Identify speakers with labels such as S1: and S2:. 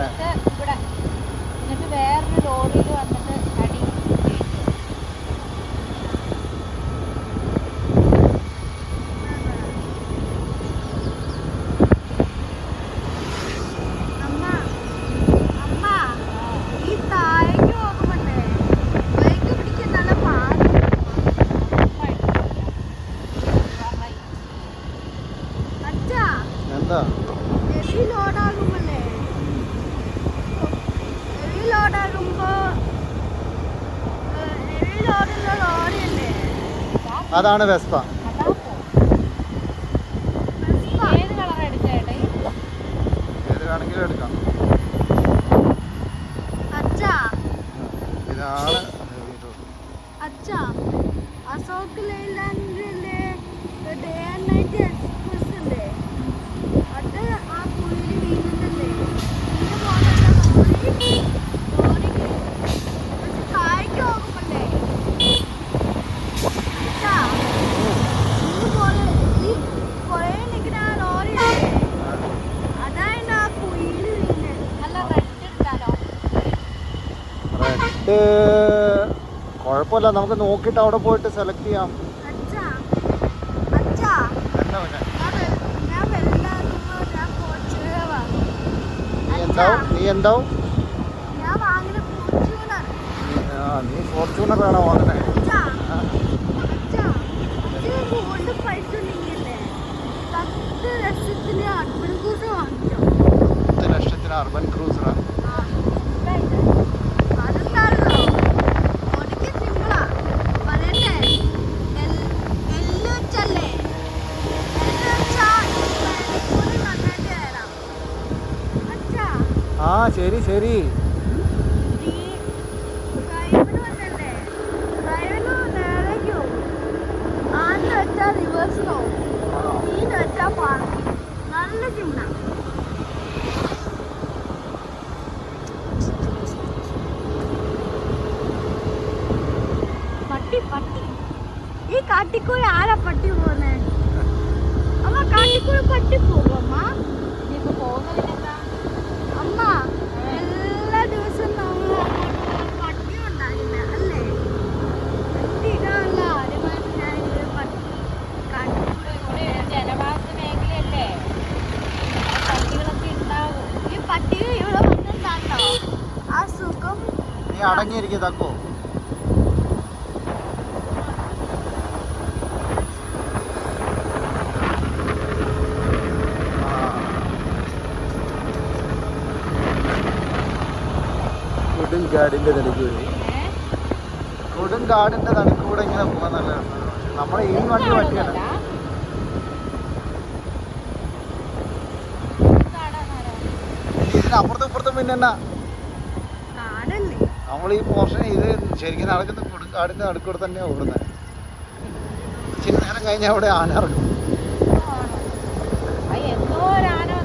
S1: എന്നിട്ട് ഇവിടെ എന്നിട്ട് വേറൊരു ലോറിയിൽ വന്നിട്ട് അടി.
S2: അമ്മ
S3: അതാണ് വെസ്പ.
S1: ഏത്
S3: വേണമെങ്കിലും എടുക്കാം.
S2: അച്ഛാ
S3: ഇതാണ്
S2: അച്ഛാ അശോക് ലൈലാൻഡിന്റെ
S1: റെഡ്
S3: കുഴപ്പമില്ല. നമുക്ക് നോക്കിയിട്ട് അവിടെ പോയിട്ട് സെലക്ട് ചെയ്യാം. എന്താവും? നീ എന്താവും? നീ ഫോർച്യൂണർ വേണോ വാങ്ങുന്നത്
S2: പത്ത് ലക്ഷത്തിന്
S3: അർബൻ ക്രൂസറാണ് പാർക്ക് ശരി ശരി.
S2: പട്ടി പട്ടി. ഈ കാട്ടിക്കൂടി ആരാ പട്ടി പോന്നെ
S3: അടങ്ങിയിരിക്കും തക്കോ കൊടുങ്കാടിന്റെ നടുക്കൂടെ
S1: ഏ?
S3: കൊടുങ്കാടിന്റെ നടുക്കൂടെ ഇങ്ങനെ പോകാൻ നല്ല രസമാണ്. നമ്മുടെ ഈ വണ്ടി പറ്റിയല്ല? ഇതിനപ്പുറത്തും ഇപ്പുറത്തും പിന്നെ എന്നാ?
S2: കാടല്ലേ
S3: നമ്മൾ ഈ പോർഷൻ ഇത് ശരിക്കും നടക്കുന്ന കൊടുക്കാടിന്റെ നടുക്കൂടെ തന്നെ ഓടുന്നത് ഇച്ചിരി നേരം കഴിഞ്ഞാൽ അവിടെ ആന ഇറങ്ങും.